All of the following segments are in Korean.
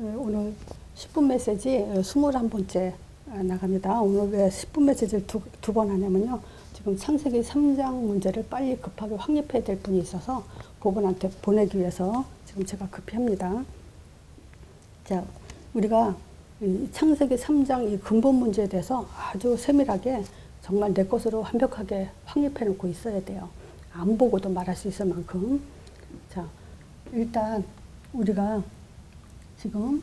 네, 오늘 10분 메시지 21번째 나갑니다. 오늘 왜 10분 메시지를 두, 두 번 하냐면요. 지금 창세기 3장 문제를 빨리 급하게 확립해야 될 분이 있어서 그분한테 보내기 위해서 지금 제가 급히 합니다. 자, 우리가 이 창세기 3장 이 근본 문제에 대해서 아주 세밀하게 정말 내 것으로 완벽하게 확립해 놓고 있어야 돼요. 안 보고도 말할 수 있을 만큼. 자, 일단 우리가 지금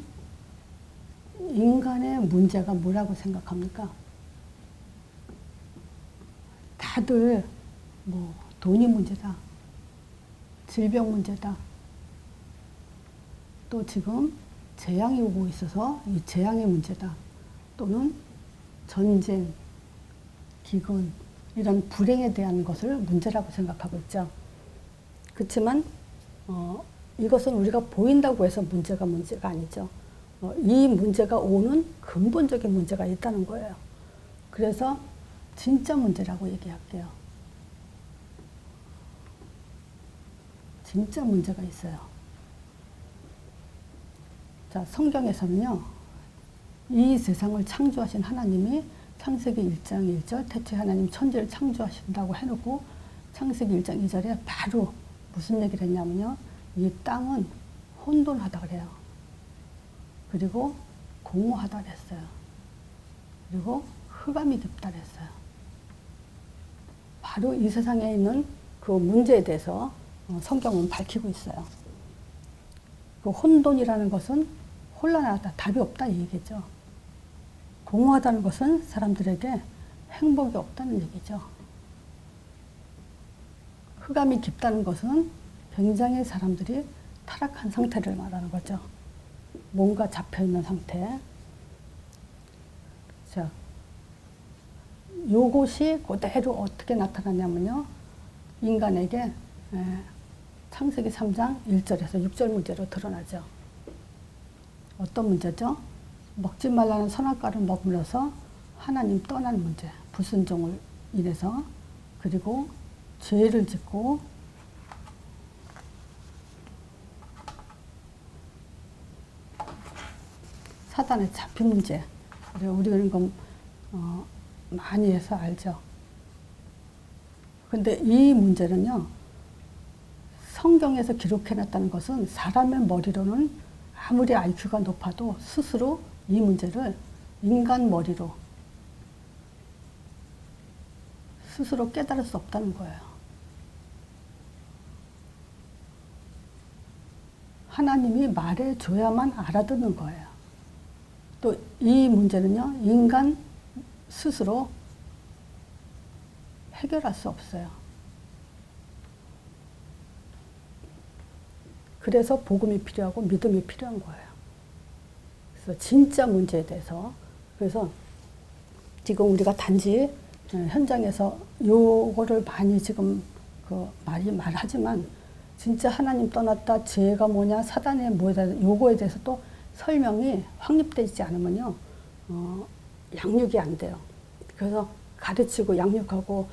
인간의 문제가 뭐라고 생각합니까? 다들 뭐 돈이 문제다. 질병 문제다. 또 지금 재앙이 오고 있어서 이 재앙의 문제다. 또는 전쟁, 기근, 이런 불행에 대한 것을 문제라고 생각하고 있죠. 그렇지만 어, 이것은 우리가 보인다고 해서 문제가 문제가 아니죠. 어, 이 문제가 오는 근본적인 문제가 있다는 거예요. 그래서 진짜 문제라고 얘기할게요. 진짜 문제가 있어요. 자, 성경에서는요, 이 세상을 창조하신 하나님이 창세기 1장 1절, 태초에 하나님 천지를 창조하신다고 해놓고 창세기 1장 2절에 바로 무슨 얘기를 했냐면요. 이 땅은 혼돈하다 그래요. 그리고 공허하다 그랬어요. 그리고 흑암이 깊다 그랬어요. 바로 이 세상에 있는 그 문제에 대해서 어, 성경은 밝히고 있어요. 그 혼돈이라는 것은 혼란하다, 답이 없다 이 얘기죠. 공허하다는 것은 사람들에게 행복이 없다는 얘기죠. 흑암이 깊다는 것은 굉장히 사람들이 타락한 상태를 말하는 거죠. 뭔가 잡혀 있는 상태. 자, 요것이 그대로 어떻게 나타나냐면요. 인간에게 에, 창세기 3장 1절에서 6절 문제로 드러나죠. 어떤 문제죠? 먹지 말라는 선악과를 먹으면서 하나님 떠난 문제, 불순종을 인해서 그리고 죄를 짓고 사단에 잡힌 문제. 우리가 이건 어, 많이 해서 알죠. 근데 이 문제는요. 성경에서 기록해놨다는 것은 사람의 머리로는 아무리 IQ가 높아도 스스로 이 문제를 인간 머리로 스스로 깨달을 수 없다는 거예요. 하나님이 말해 줘야만 알아듣는 거예요. 또이 문제는요, 인간 스스로 해결할 수 없어요. 그래서 복음이 필요하고 믿음이 필요한 거예요. 그래서 진짜 문제에 대해서 그래서 지금 우리가 단지 현장에서 요거를 많이 지금 그 많이 말하지만 진짜 하나님 떠났다 죄가 뭐냐 사단의 뭐다 요거에 대해서 또 설명이 확립되지 않으면요 어, 양육이 안 돼요. 그래서 가르치고 양육하고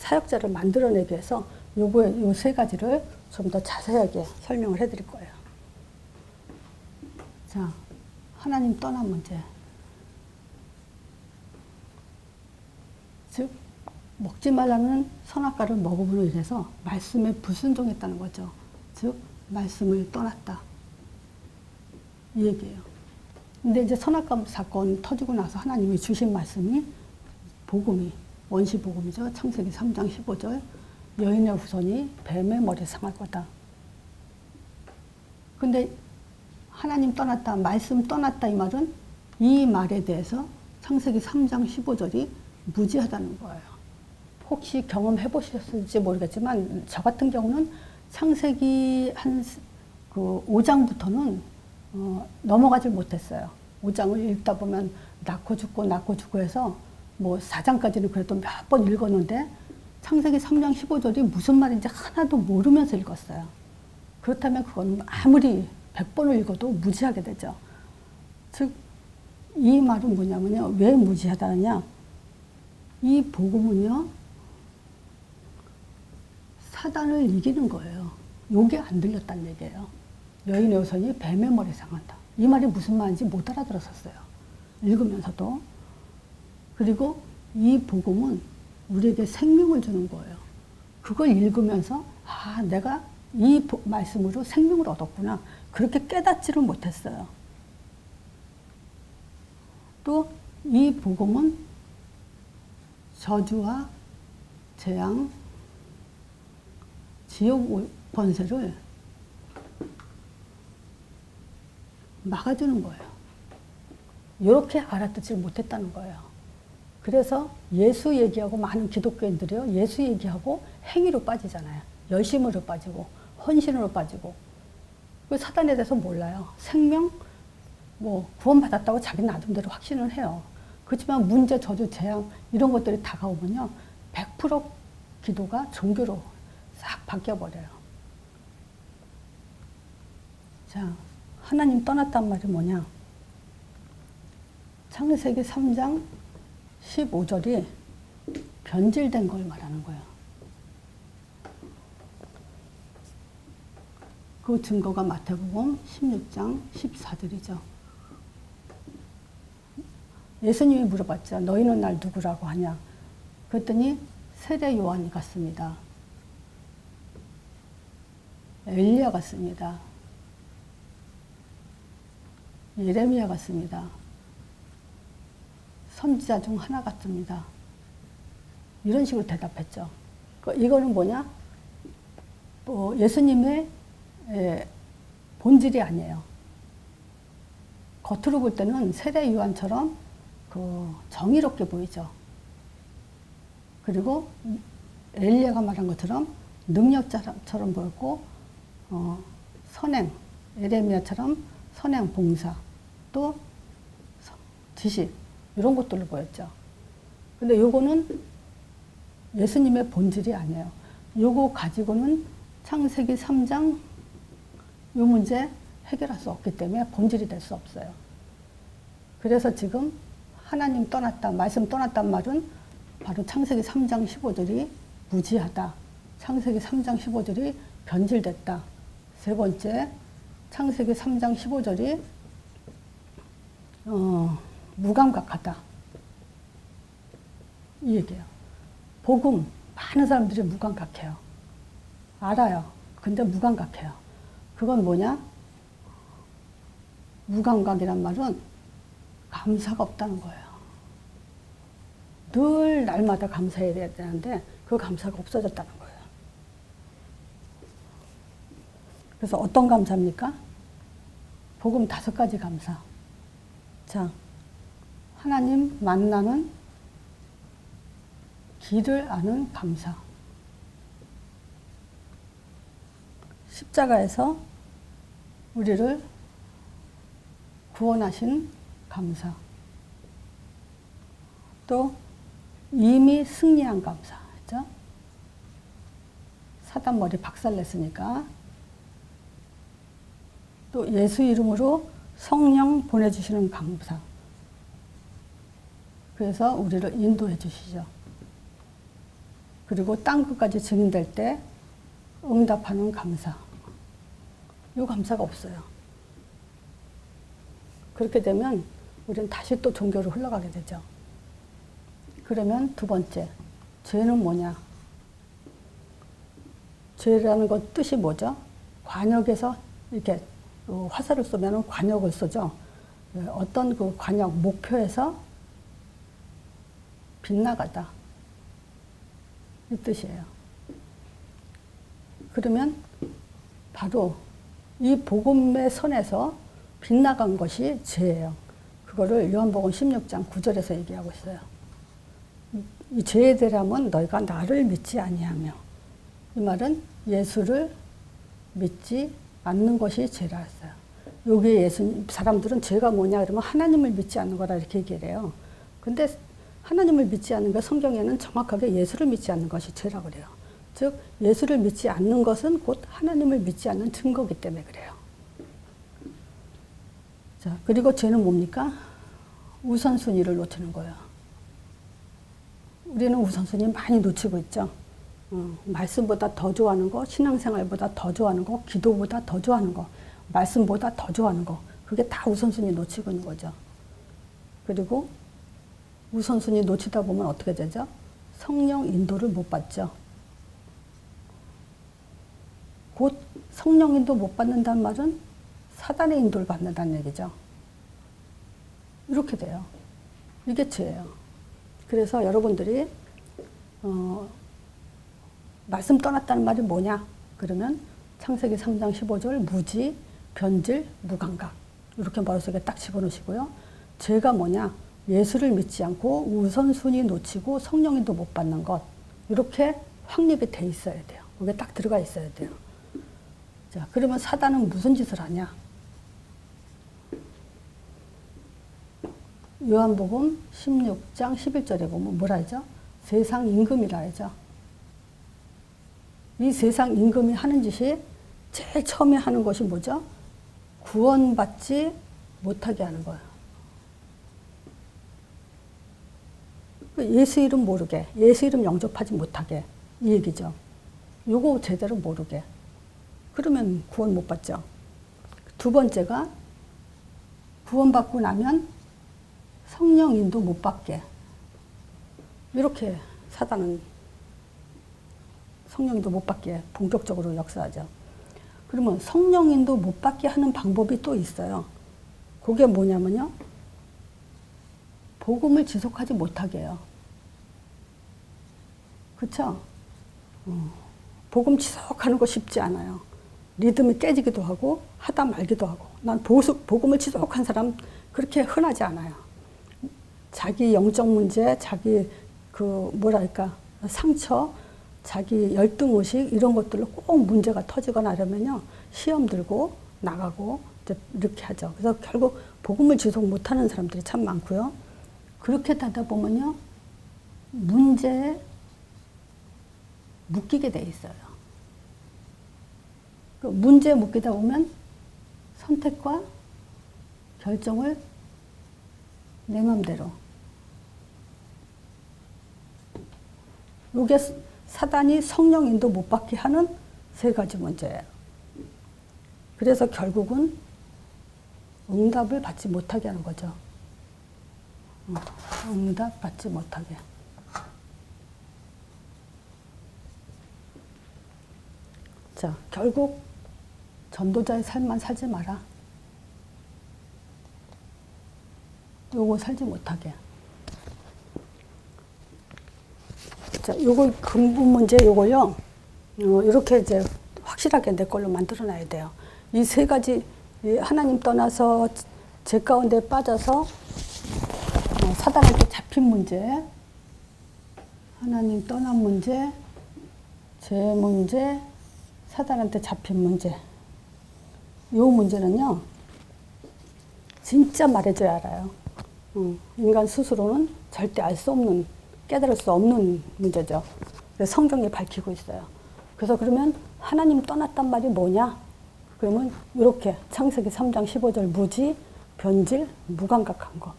사역자를 만들어내기 위해서 요거에 요세 가지를 좀 더 자세하게 설명을 해드릴 거예요. 자, 하나님 떠난 문제. 즉, 먹지 말라는 선악과를 먹음으로 인해서 말씀에 불순종했다는 거죠. 즉, 말씀을 떠났다. 이 얘기예요. 근데 이제 선악과 사건 터지고 나서 하나님이 주신 말씀이 복음이 원시 복음이죠. 창세기 3장 15절 여인의 후손이 뱀의 머리 상할 거다. 근데 하나님 떠났다, 말씀 떠났다 이 말은 이 말에 대해서 창세기 3장 15절이 무지하다는 거예요. 혹시 경험해 보셨을지 모르겠지만 저 같은 경우는 창세기 한 그 5장부터는 어, 넘어가질 못했어요. 5장을 읽다 보면 낳고 죽고 낳고 죽고 해서 뭐 4장까지는 그래도 몇 번 읽었는데 창세기 3장 15절이 무슨 말인지 하나도 모르면서 읽었어요. 그렇다면 그건 아무리 100번을 읽어도 무지하게 되죠. 즉, 이 말은 뭐냐면요. 왜 무지하다느냐. 이 복음은요. 사단을 이기는 거예요. 요게 안 들렸다는 얘기예요. 여인의 우선이 뱀의 머리 상한다. 이 말이 무슨 말인지 못 알아들었었어요. 읽으면서도. 그리고 이 복음은 우리에게 생명을 주는 거예요. 그걸 읽으면서 아 내가 이 보- 말씀으로 생명을 얻었구나. 그렇게 깨닫지를 못했어요. 또 이 복음은 저주와 재앙, 지옥 번세를 막아주는 거예요. 이렇게 알아듣지 못했다는 거예요. 그래서 예수 얘기하고 많은 기독교인들이요. 예수 얘기하고 행위로 빠지잖아요. 열심으로 빠지고 헌신으로 빠지고. 그 사단에 대해서 몰라요. 생명 뭐 구원받았다고 자기 나름대로 확신을 해요. 그렇지만 문제, 저주, 재앙 이런 것들이 다가오면요. 100% 기도가 종교로 싹 바뀌어 버려요. 자, 하나님 떠났단 말이 뭐냐? 창세기 3장 15절이 변질된 걸 말하는 거예요. 그 증거가 마태복음 16장 14절이죠. 예수님이 물어봤죠. 너희는 날 누구라고 하냐? 그랬더니 세례 요한이 같습니다. 엘리야 같습니다. 예레미야 같습니다. 선지자 중 하나 같습니다. 이런 식으로 대답했죠. 그 이거는 뭐냐? 뭐 예수님의 에, 본질이 아니에요. 겉으로 볼 때는 세례 요한처럼 그 정의롭게 보이죠. 그리고 엘리야가 말한 것처럼 능력자처럼 보였고 어, 선행 에레미야처럼 선행 봉사 또 서- 지식 이런 것들로 보였죠. 근데 요거는 예수님의 본질이 아니에요. 요거 가지고는 창세기 3장 요 문제 해결할 수 없기 때문에 본질이 될 수 없어요. 그래서 지금 하나님 떠났다, 말씀 떠났단 말은 바로 창세기 3장 15절이 무지하다. 창세기 3장 15절이 변질됐다. 세 번째, 창세기 3장 15절이 어, 무감각하다. 이 얘기예요. 복음 많은 사람들이 무감각해요. 알아요. 근데 무감각해요. 그건 뭐냐? 무감각이란 말은 감사가 없다는 거예요. 늘 날마다 감사해야 되는데 그 감사가 없어졌다는 거예요. 그래서 어떤 감사입니까? 복음 다섯 가지 감사. 자, 하나님 만나는 길을 아는 감사. 십자가에서 우리를 구원하신 감사. 또 이미 승리한 감사. 그죠? 사단 머리 박살 냈으니까. 또 예수 이름으로 성령 보내주시는 감사. 그래서 우리를 인도해 주시죠. 그리고 땅 끝까지 증인될 때 응답하는 감사. 이 감사가 없어요. 그렇게 되면 우리는 다시 또 종교로 흘러가게 되죠. 그러면 두 번째, 죄는 뭐냐? 죄라는 것 뜻이 뭐죠? 관역에서 이렇게 어, 화살을 쏘면 관역을 쏘죠. 예, 어떤 그 관역, 목표에서 빗나가다. 이 뜻이에요. 그러면 바로 이 복음의 선에서 빗나간 것이 죄예요. 그거를 요한복음 16장 9절에서 얘기하고 있어요. 이 죄에 대하면 너희가 나를 믿지 아니하며 이 말은 예수를 믿지 않는 것이 죄라 했어요. 여기 예수 사람들은 죄가 뭐냐 그러면 하나님을 믿지 않는 거다 이렇게 얘기를 해요. 근데 하나님을 믿지 않는 것 성경에는 정확하게 예수를 믿지 않는 것이 죄라 그래요. 즉 예수를 믿지 않는 것은 곧 하나님을 믿지 않는 증거기 때문에 그래요. 자, 그리고 죄는 뭡니까? 우선순위를 놓치는 거예요. 우리는 우선순위 많이 놓치고 있죠. 어, 말씀보다 더 좋아하는 거, 신앙생활보다 더 좋아하는 거, 기도보다 더 좋아하는 거, 말씀보다 더 좋아하는 거, 그게 다 우선순위 놓치고 있는 거죠. 그리고 우선순위 놓치다 보면 어떻게 되죠? 성령 인도를 못 받죠. 곧 성령 인도 못 받는다는 말은 사단의 인도를 받는다는 얘기죠. 이렇게 돼요. 이게 죄예요. 그래서 여러분들이 어, 말씀 떠났다는 말이 뭐냐? 그러면 창세기 3장 15절 무지, 변질, 무감각 이렇게 머릿속에 딱 집어넣으시고요. 죄가 뭐냐? 예수를 믿지 않고 우선순위 놓치고 성령인도 못 받는 것 이렇게 확립이 돼 있어야 돼요. 그게 딱 들어가 있어야 돼요. 자, 그러면 사단은 무슨 짓을 하냐? 요한복음 16장 11절에 보면 뭐라 하죠? 세상 임금이라 하죠. 이 세상 임금이 하는 짓이 제일 처음에 하는 것이 뭐죠? 구원받지 못하게 하는 거예요. 예수 이름 모르게, 예수 이름 영접하지 못하게 이 얘기죠. 요거 제대로 모르게. 그러면 구원 못 받죠. 두 번째가 구원받고 나면 성령 인도 못 받게. 이렇게 사단은 성령 인도 못 받게 본격적으로 역사하죠. 그러면 성령 인도 못 받게 하는 방법이 또 있어요. 그게 뭐냐면요. 복음을 지속하지 못하게 해요. 그쵸? 어, 복음 지속하는 거 쉽지 않아요. 리듬이 깨지기도 하고 하다 말기도 하고 난 보수, 복음을 지속한 사람 그렇게 흔하지 않아요. 자기 영적 문제, 자기 그 뭐랄까 상처, 자기 열등 의식 이런 것들로 꼭 문제가 터지거나 하려면요 시험 들고 나가고 이렇게 하죠. 그래서 결국 복음을 지속 못하는 사람들이 참 많고요. 그렇게 하다 보면요 문제에 묶이게 돼 있어요. 그 문제에 묶이다 보면 선택과 결정을 내 맘대로 요게 사단이 성령 인도 못 받게 하는 세 가지 문제예요. 그래서 결국은 응답을 받지 못하게 하는 거죠. 어, 응답 받지 못하게. 자, 결국 전도자의 삶만 살지 마라. 요거 살지 못하게. 자, 요거 근본 문제 요거요. 어, 이렇게 이제 확실하게 내 걸로 만들어 놔야 돼요. 이 세 가지 하나님 떠나서 제 가운데 빠져서 어, 사단한테 잡힌 문제, 하나님 떠난 문제, 제 문제, 사단한테 잡힌 문제. 요 문제는요, 진짜 말해줘야 알아요. 어, 인간 스스로는 절대 알 수 없는, 깨달을 수 없는 문제죠. 성경이 밝히고 있어요. 그래서 그러면 하나님 떠났단 말이 뭐냐? 그러면 이렇게 창세기 3장 15절 무지, 변질, 무감각한 거.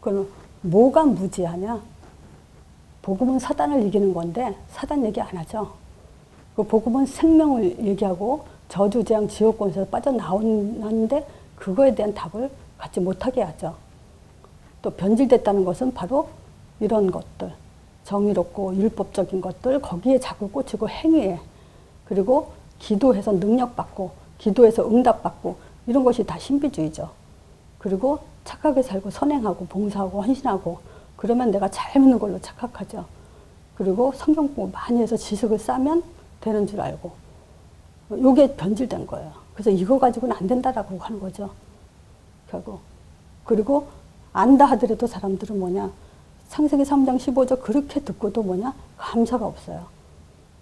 그럼 뭐가 무지하냐? 복음은 사단을 이기는 건데 사단 얘기 안 하죠. 그 복음은 생명을 얘기하고 저주, 재앙, 지옥권에서 빠져나오는데 그거에 대한 답을 갖지 못하게 하죠. 또 변질됐다는 것은 바로 이런 것들, 정의롭고 율법적인 것들 거기에 자꾸 꽂히고 행위에 그리고 기도해서 능력받고 기도해서 응답받고 이런 것이 다 신비주의죠. 그리고 착하게 살고 선행하고 봉사하고 헌신하고 그러면 내가 잘 믿는 걸로 착각하죠. 그리고 성경 공부 많이 해서 지식을 쌓으면 되는 줄 알고 요게 변질된 거예요. 그래서 이거 가지고는 안 된다라고 하는 거죠. 결국. 그리고 안다 하더라도 사람들은 뭐냐 창세기 3장 15절 그렇게 듣고도 뭐냐 감사가 없어요.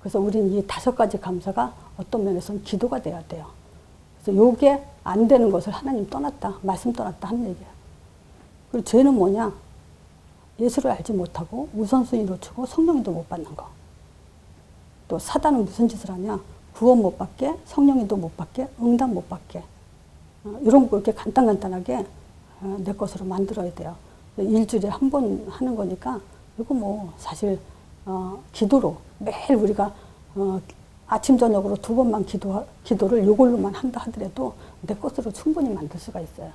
그래서 우리는 이 다섯 가지 감사가 어떤 면에서는 기도가 돼야 돼요. 그래서 요게 안 되는 것을 하나님 떠났다, 말씀 떠났다 하는 얘기예요. 그리고 죄는 뭐냐? 예수를 알지 못하고 우선순위 놓치고 성령인도 못 받는 거. 또 사단은 무슨 짓을 하냐? 구원 못 받게, 성령인도 못 받게, 응답 못 받게. 어, 이런 거 이렇게 간단간단하게 어, 내 것으로 만들어야 돼요. 일주일에 한 번 하는 거니까 이거 뭐 사실 어, 기도로 매일 우리가 어, 아침 저녁으로 두 번만 기도 기도를 이걸로만 한다 하더라도 내 것으로 충분히 만들 수가 있어요.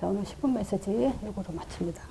자 오늘 10분 메시지 이거로 마칩니다.